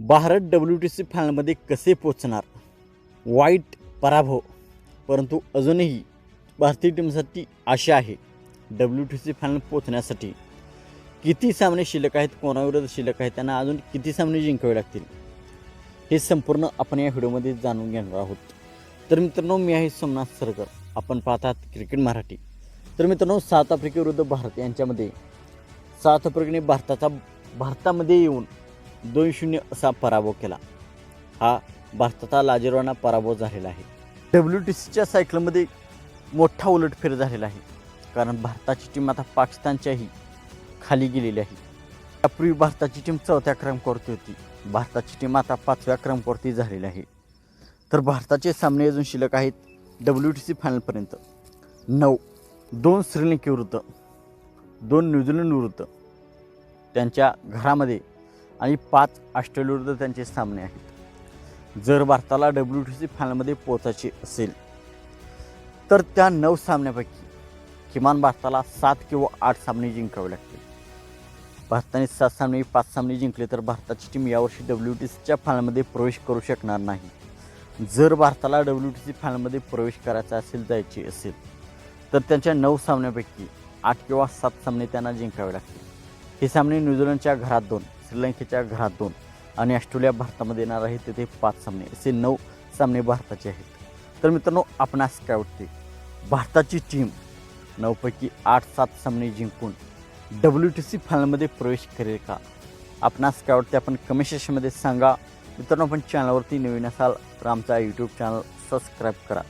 Bharat W T C फायनलमध्ये कसे पोचणार वाईट पराभव. परंतु अजूनही भारतीय टीमसाठी आशा आहे डब्ल्यू टी सी फायनल पोचण्यासाठी किती सामने शिल्लक आहेत कोणाविरुद्ध शिल्लक आहेत त्यांना अजून किती सामने जिंकावे लागतील? हे संपूर्ण आपण या व्हिडिओमध्ये जाणून घेणार आहोत. तर मित्रांनो मी आहे सोमनाथ सरकर. आपण पाहतात क्रिकेट मराठी. तर मित्रांनो साऊथ आफ्रिकेविरुद्ध भारत यांच्यामध्ये साऊथ आफ्रिकेने भारताचा भारतामध्ये येऊन दोन शून्य असा पराभव केला. हा भारताचा लाजिरवाना पराभव झालेला आहे. डब्ल्यू टी सीच्या सायकलमध्ये मोठा उलटफेर झालेला आहे. कारण भारताची टीम आता पाकिस्तानच्याही खाली गेलेली आहे. यापूर्वी भारताची टीम चौथ्या क्रमांकावरती होती. भारताची टीम आता पाचव्या क्रमांकावरती झालेली आहे. तर भारताचे सामने अजून शिल्लक आहेत डब्ल्यू टी सी फायनलपर्यंत नऊ दोन श्रीलंकेविरुद्ध दोन न्यूझीलंड विरुद्ध त्यांच्या घरामध्ये आणि पाच ऑस्ट्रेलियाविरुद्ध त्यांचे सामने आहेत. जर भारताला डब्ल्यू टी सी फायनलमध्ये पोचायचे असेल तर त्या नऊ सामन्यापैकी किमान भारताला सात किंवा आठ सामने जिंकावे लागतील. भारताने सात सामने पाच सामने जिंकले तर भारताची टीम यावर्षी डब्ल्यू टी सीच्या फायनलमध्ये प्रवेश करू शकणार नाही. जर भारताला डब्ल्यू टी सी फायनलमध्ये प्रवेश करायचा असेल जायचे असेल तर त्यांच्या नऊ सामन्यापैकी आठ किंवा सात सामने त्यांना जिंकावे लागतील. हे सामने न्यूझीलंडच्या घरात दोन श्रीलंकेच्या घरात दोन आणि ऑस्ट्रेलिया भारतामध्ये येणार आहे तिथे पाच सामने असे नऊ सामने भारताचे आहेत. तर मित्रांनो आपणास काय वाटते भारताची टीम नऊपैकी आठ सात सामने जिंकून डब्ल्यू टी सी फायनलमध्ये प्रवेश करेल का? आपणास काय वाटते आपण कमेंट सेक्शनमध्ये सांगा. मित्रांनो आपण चॅनलवरती नवीन असाल तर आमचा यूट्यूब चॅनल सबस्क्राईब करा.